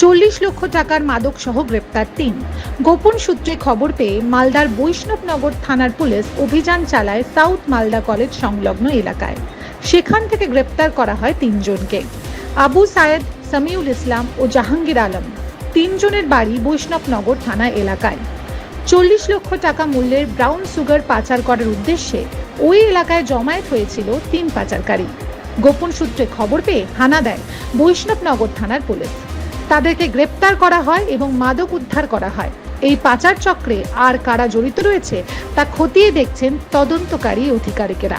চল্লিশ লক্ষ টাকার মাদক সহ গ্রেপ্তার তিন। গোপন সূত্রে খবর পেয়ে মালদার বৈষ্ণবনগর থানার পুলিশ অভিযান চালায় সাউথ মালদা কলেজ সংলগ্ন এলাকায়। সেখান থেকে গ্রেপ্তার করা হয় তিনজনকে। আবু সায়েদ, সামিউল ইসলাম ও জাহাঙ্গীর আলম, তিনজনের বাড়ি বৈষ্ণবনগর থানা এলাকায়। চল্লিশ লক্ষ টাকা মূল্যের ব্রাউন সুগার পাচার করার উদ্দেশ্যে ওই এলাকায় জমায়েত হয়েছিল তিন পাচারকারী। গোপন সূত্রে খবর পেয়ে হানা দেয় বৈষ্ণবনগর থানার পুলিশ। তাদেরকে গ্রেপ্তার করা হয় এবং মাদক উদ্ধার করা হয়। এই পাচার চক্রে আর কারা জড়িত রয়েছে তা খতিয়ে দেখছেন তদন্তকারী অধিকারিকেরা।